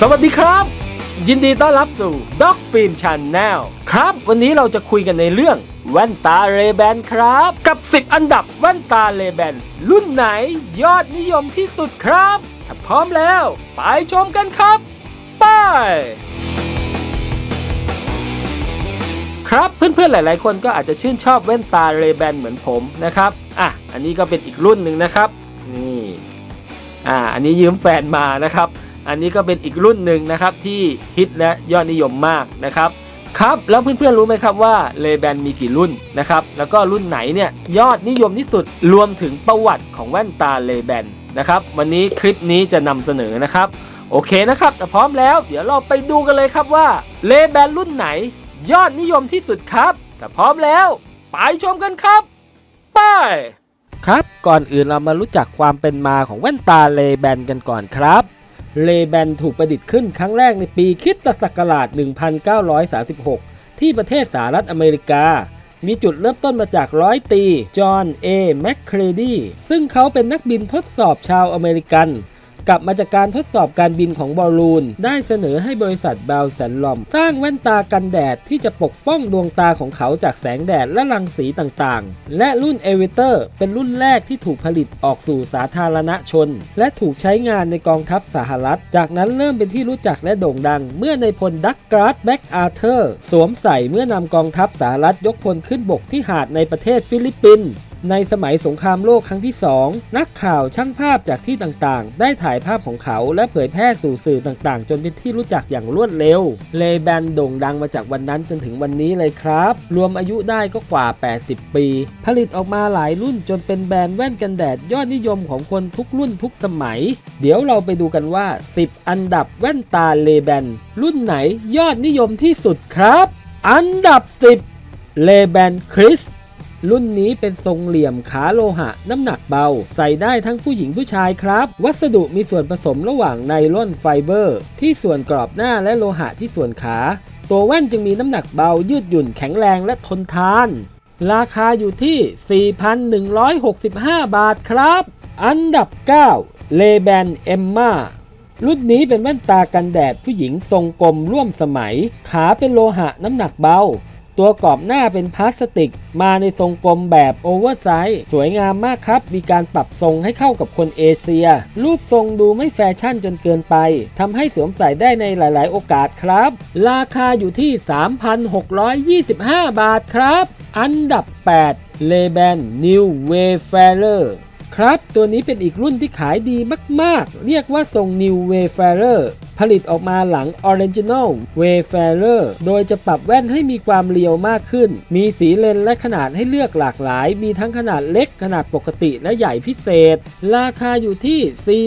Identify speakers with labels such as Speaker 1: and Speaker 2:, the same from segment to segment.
Speaker 1: สวัสดีครับ ยินดีต้อนรับสู่ Dog Film Channel ครับ วันนี้เราจะคุยกันในเรื่องแว่นตาเรแบนครับ กับ 10 อันดับแว่นตาเรแบนรุ่นไหนยอดนิยมที่สุดครับถ้าพร้อมแล้ว ไปชมกันครับ ไป ครับเพื่อนๆหลายๆ คนก็อาจจะชื่นชอบแว่นตาเรแบนเหมือนผมนะครับ อะ อันนี้ก็เป็นอีกรุ่นหนึ่งนะครับ นี่ อ่า อันนี้ยืมแฟนมานะครับ อันนี้ก็เป็นอีกรุ่นหนึ่งนะครับที่ฮิตและยอดนิยมมากนะครับครับแล้วเพื่อนๆรู้ไหมครับว่าเลแบนมีกี่รุ่นนะครับแล้วก็รุ่นไหนเนี่ยยอดนิยมที่สุดรวมถึงประวัติของแว่นตาเลแบนนะครับวันนี้คลิปนี้จะนำเสนอนะครับโอเคนะครับแต่พร้อมแล้วเดี๋ยวเราไปดูกันเลยครับว่าเลแบนรุ่นไหน ยอดนิยมที่สุดครับถ้าพร้อมแล้ว ไปชมกันครับไปครับก่อนอื่นเรามารู้จักความเป็นมาของแว่นตาเลแบนกันก่อนครับ เลแบนถูกประดิษฐ์ขึ้นครั้งแรกในปีคิสตศักราช 1936 ที่ประเทศสหรัฐอเมริกา มีจุดเริ่มต้นมาจากร้อยตี จอห์น เอ แมคเครดี ซึ่งเขาเป็นนักบินทดสอบชาวอเมริกัน กลับมาจากการทดสอบการบินของบอลลูน ได้เสนอให้บริษัทบลแซนลอม สร้างแว่นตากันแดดที่จะปกป้องดวงตาของเขาจากแสงแดดและรังสีต่างๆ และรุ่นเอเวเตอร์เป็นรุ่นแรกที่ถูกผลิตออกสู่สาธารณชน และถูกใช้งานในกองทัพสหรัฐ จากนั้นเริ่มเป็นที่รู้จักและโด่งดัง เมื่อในพลดักกราดแบ็กอาร์เธอร์สวมใส่เมื่อนำกองทัพสหรัฐยกพลขึ้นบกที่หาดในประเทศฟิลิปปินส์ ในสมัยสงครามโลกครั้งที่ 2 นักข่าวช่างภาพจากที่ต่างๆ ได้ถ่ายภาพของเขาและเผยแพร่สู่สื่อต่างๆ จนเป็นที่รู้จักอย่างรวดเร็ว เลแบนโด่งดังมาจากวันนั้นจนถึงวันนี้เลยครับ รวมอายุได้ก็กว่า 80 ปี ผลิตออกมาหลายรุ่นจนเป็นแบรนด์แว่นกันแดดยอดนิยมของคนทุกรุ่นทุกสมัย เดี๋ยวเราไปดูกันว่า 10 อันดับแว่นตาเลแบนรุ่นไหนยอดนิยมที่สุดครับ อันดับ 10เลแบนคริส รุ่นนี้เป็นทรงเหลี่ยมขาโลหะ น้ำหนักเบา ใส่ได้ทั้งผู้หญิงผู้ชายครับ วัสดุมีส่วนผสมระหว่างไนล่อนไฟเบอร์ ที่ส่วนกรอบหน้าและโลหะที่ส่วนขา ตัวแว่นจึงมีน้ำหนักเบายืดหยุ่นแข็งแรงและทนทาน ราคาอยู่ที่ 4,165 บาทครับ อันดับ 9 เลแบนเอมมารุ่นนี้เป็นแว่นตากันแดดผู้หญิงทรงกลมร่วมสมัย ขาเป็นโลหะน้ำหนักเบา ตัวกรอบหน้าเป็นพลาสติก มาในทรงกลมแบบโอเวอร์ไซส์สวยงามมากครับ มีการปรับทรงให้เข้ากับคนเอเชีย รูปทรงดูไม่แฟชั่นจนเกินไปทำให้สวมใส่ได้ในหลาย ๆ โอกาสครับ ราคาอยู่ที่ 3,625 บาทครับ อันดับ 8 l e b a n New Wayfarer ครับ ตัวนี้เป็นอีกรุ่นที่ขายดีมาก ๆ เรียกว่าทรง New Wayfarer ผลิตออกมาหลัง Original Wayfarer โดยจะปรับแว่นให้มีความเรียวมากขึ้น มีสีเลนและขนาดให้เลือกหลากหลาย มีทั้งขนาดเล็กขนาดปกติและใหญ่พิเศษ ราคาอยู่ที่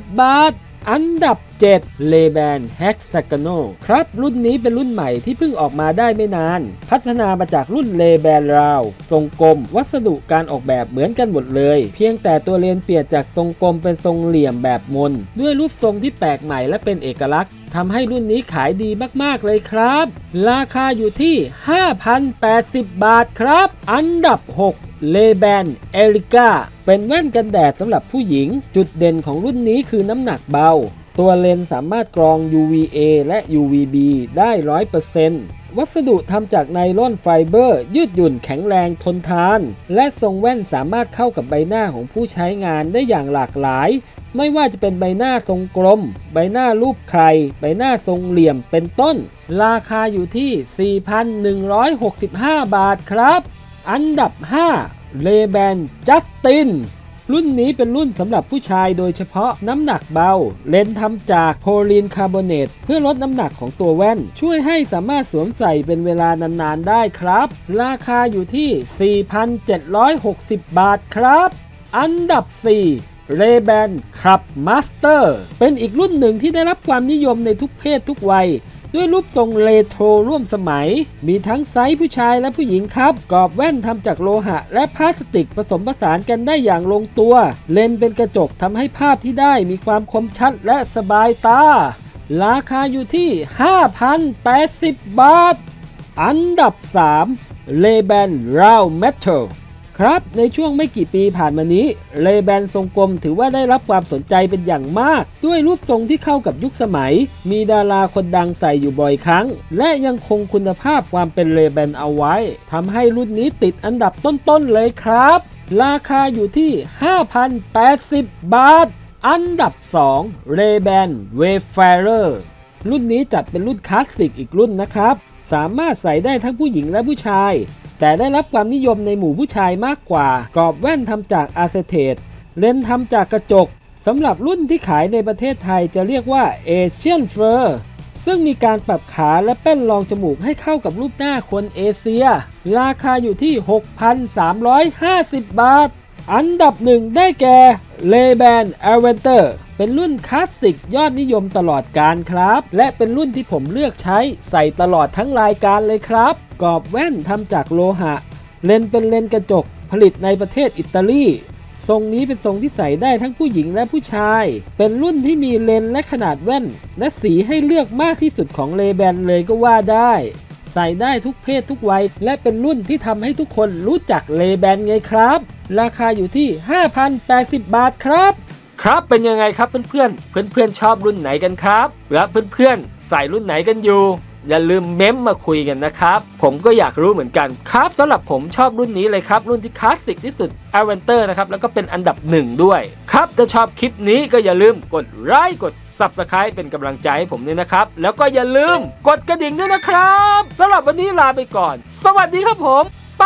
Speaker 1: 4,720 บาท อันดับ 7 l e b a n Hexagonal ครับ รุ่นนี้เป็นรุ่นใหม่ที่เพิ่งออกมาได้ไม่นาน พัฒนามาจากรุ่น l e b a n Round ทรงกลม วัสดุการออกแบบเหมือนกันหมดเลย เพียงแต่ตัวเลนเปลี่ยนจากทรงกลมเป็นทรงเหลี่ยมแบบมน ด้วยรูปทรงที่แปลกใหม่และเป็นเอกลักษณ์ทำให้รุ่นนี้ขายดีมาก ๆ เลยครับ ราคาอยู่ที่ 5,080 บาทครับ อันดับ 6 เลแบนเอริก้าเป็นแว่นกันแดดสำหรับผู้หญิง จุดเด่นของรุ่นนี้คือน้ำหนักเบา ตัวเลนส์สามารถกรอง UVA และ UVB ได้ 100%วัสดุทำจากไนลอนไฟเบอร์ ยืดหยุ่นแข็งแรงทนทาน และทรงแว่นสามารถเข้ากับใบหน้าของผู้ใช้งานได้อย่างหลากหลาย ไม่ว่าจะเป็นใบหน้าทรงกลม ใบหน้ารูปใคร ใบหน้าทรงเหลี่ยมเป็นต้น ราคาอยู่ที่ 4,165 บาทครับ อันดับ 5 เลแบนจัสติน รุ่นนี้เป็นรุ่นสำหรับผู้ชายโดยเฉพาะน้ำหนักเบา เลนส์ทำจากโพลีนคาร์บอเนตเพื่อลดน้ำหนักของตัวแว่น ช่วยให้สามารถสวมใส่เป็นเวลานานๆได้ครับ ราคาอยู่ที่ 4,760 บาทครับ อันดับ4 r a y b a n Club Master เป็นอีกรุ่นหนึ่งที่ได้รับความนิยมในทุกเพศทุกวัย ด้วยรูปทรงเรโทรร่วมสมัย มีทั้งไซส์ผู้ชายและผู้หญิงครับ กรอบแว่นทำจากโลหะ และพลาสติกผสมผสานกันได้อย่างลงตัว เลนเป็นกระจกทำให้ภาพที่ได้มีความคมชัดและสบายตา ราคาอยู่ที่ 5,080 บาท อันดับ3 l e b a n Round Metal ครับ ในช่วงไม่กี่ปีผ่านมานี้เลแบนทรงกลมถือว่าได้รับความสนใจเป็นอย่างมาก ด้วยรูปทรงที่เข้ากับยุคสมัย มีดาราคนดังใส่อยู่บ่อยครั้ง และยังคงคุณภาพความเป็นเลแบนเอาไว้ทำให้รุ่นนี้ติดอันดับต้นๆเลยครับ ราคาอยู่ที่ 5,080 บาท อันดับ 2 Ray-Ban Wayfarer รุ่นนี้จัดเป็นรุ่นคลาสสิกอีกรุ่นนะครับ สามารถใส่ได้ทั้งผู้หญิงและผู้ชาย แต่ได้รับความนิยมในหมู่ผู้ชายมากกว่า กรอบแว่นทำจากอาเซเทตเลนส์ทำจากกระจกสำหรับรุ่นที่ขายในประเทศไทยจะเรียกว่า Asian Fur ซึ่งมีการปรับขาและแป้นรองจมูกให้เข้ากับรูปหน้าคนเอเชีย ราคาอยู่ที่ 6,350 บาท อันดับหนึ่งได้แก่ Ray-Ban Adventure เป็นรุ่นคลาสสิกยอดนิยมตลอดการครับ และเป็นรุ่นที่ผมเลือกใช้ใส่ตลอดทั้งรายการเลยครับ กรอบแว่นทำจากโลหะ เลนเป็นเลนกระจกผลิตในประเทศอิตาลี ทรงนี้เป็นทรงที่ใส่ได้ทั้งผู้หญิงและผู้ชาย เป็นรุ่นที่มีเลนและขนาดแว่น และสีให้เลือกมากที่สุดของเลแบนเลยก็ว่าได้ ใส่ได้ทุกเพศทุกวัย และเป็นรุ่นที่ทำให้ทุกคนรู้จักเลแบนไงครับ ราคาอยู่ที่ 5,080 บาทครับครับ เป็นยังไงครับเพื่อนๆ เพื่อนๆ ชอบรุ่นไหนกันครับ และเพื่อนๆ ใส่รุ่นไหนกันอยู่ อย่าลืมเม้มมาคุยกันนะครับ ผมก็อยากรู้เหมือนกันครับสำหรับผมชอบรุ่นนี้เลยครับ รุ่นที่คลาสสิกที่สุด a v e n t u r นะครับ แล้วก็เป็นอันดับหนึ่งด้วย ครับถ้าชอบคลิปนี้ก็อย่าลืมกดไลค์กด Subscribe เป็นกำลังใจให้ผมด้วยนะครับ แล้วก็อย่าลืมกดกระดิ่งด้วยนะครับสำหรับวันนี้ลาไปก่อน สวัสดีครับผม ไป